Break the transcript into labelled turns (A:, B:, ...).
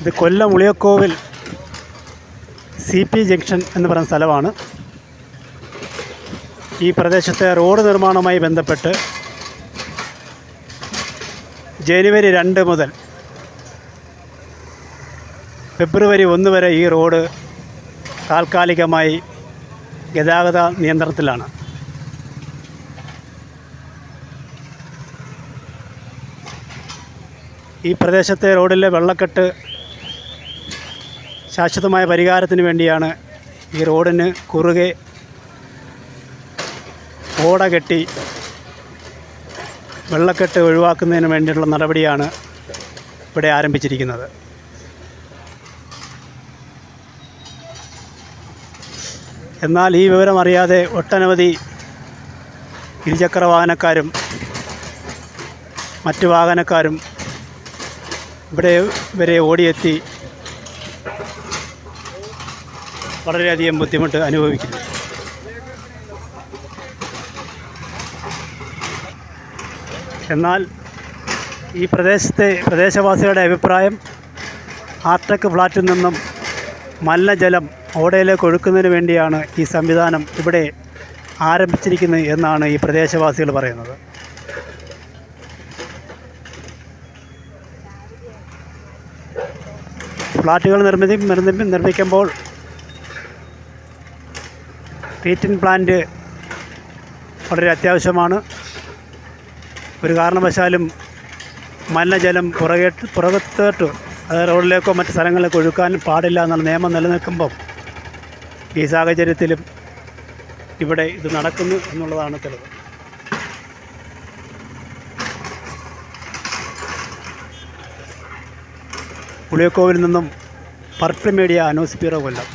A: ഇത് Kollam Uliyakovil C P junction എന്ന് പറയുന്ന സ്ഥലമാണ്. ഈ പ്രദേശത്തെ റോഡ് നിർമ്മാണവുമായി ബന്ധപ്പെട്ട് ജനുവരി രണ്ട് മുതൽ ഫെബ്രുവരി ഒന്ന് വരെ ഈ റോഡ് താൽക്കാലികമായി ഗതാഗത നിയന്ത്രണത്തിലാണ്. ഈ പ്രദേശത്തെ റോഡിലെ വെള്ളക്കെട്ട് ശാശ്വതമായ പരിഹാരത്തിന് വേണ്ടിയാണ് ഈ റോഡിന് കുറുകെ ഓട കെട്ടി വെള്ളക്കെട്ട് ഒഴിവാക്കുന്നതിന് വേണ്ടിയിട്ടുള്ള നടപടിയാണ് ഇവിടെ ആരംഭിച്ചിരിക്കുന്നത്. എന്നാൽ ഈ വിവരം അറിയാതെ ഒട്ടനവധി ഇരുചക്ര വാഹനക്കാരും മറ്റ് വാഹനക്കാരും ഇവിടെ വരെ ഓടിയെത്തി വളരെയധികം ബുദ്ധിമുട്ട് അനുഭവിക്കുന്നു. എന്നാൽ ഈ പ്രദേശത്തെ പ്രദേശവാസികളുടെ അഭിപ്രായം ആർട്ടക്ക് ഫ്ലാറ്റിൽ നിന്നും മലിനജലം ഓടയിലേക്ക് ഒഴുക്കുന്നതിന് വേണ്ടിയാണ് ഈ സംവിധാനം ഇവിടെ ആരംഭിച്ചിരിക്കുന്നത് എന്നാണ് ഈ പ്രദേശവാസികൾ പറയുന്നത്. ഫ്ലാറ്റുകൾ നിർമ്മിതി നിർമ്മിക്കുമ്പോൾ ട്രീറ്റിംഗ് പ്ലാന്റ് വളരെ അത്യാവശ്യമാണ്. ഒരു കാരണവശാലും മലിനജലം പുറകേട്ട് പുറകത്തോട്ട് അത് റോഡിലേക്കോ മറ്റ് സ്ഥലങ്ങളിലേക്കോ ഒഴുക്കാൻ പാടില്ല എന്നുള്ള നിയമം നിലനിൽക്കുമ്പം ഈ സാഹചര്യത്തിലും ഇവിടെ ഇത് നടക്കുന്നു എന്നുള്ളതാണ് തെളിവ്. പുളിയക്കോവിൽ നിന്നും പർപ്പിൾ മീഡിയ അനൂസ് പീറോ കൊല്ലം.